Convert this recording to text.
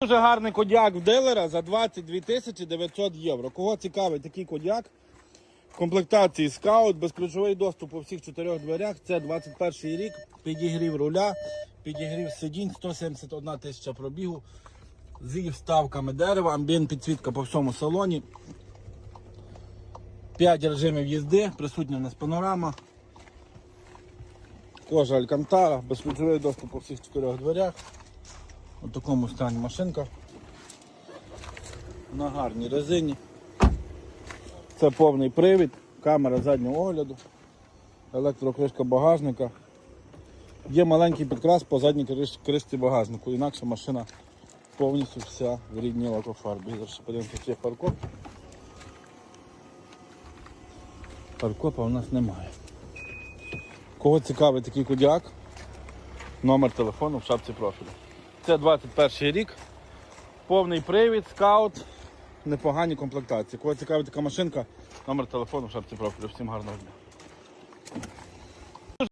Дуже гарний кодяк в дилера за 22 тисячі 900 євро. Кого цікавить такий кодяк? В комплектації скаут, безключовий доступ у всіх чотирьох дверях. Це 21 рік, підігрів руля, підігрів сидінь, 171 тисяча пробігу. Зі вставками дерева, амбієнт підсвітка по всьому салоні. 5 режимів їзди, присутня у нас панорама. Кожа Алькантара, безключовий доступ у всіх чотирьох дверях. У такому стані машинка. На гарній резині. Це повний привід, камера заднього огляду, електрокришка багажника. Є маленький підкрас по задній криш- кришці багажнику, інакше машина повністю вся в рідній лакофарбі. Зараз подивимося, чи є фаркоп. Фаркопа у нас немає. Кого цікавить такий кодіак? Номер телефону в шапці профілю. Це 21 рік. Повний привід, скаут, непогані комплектації. Кого цікавить така машинка, номер телефону в шапці профілю. Всім гарного дня.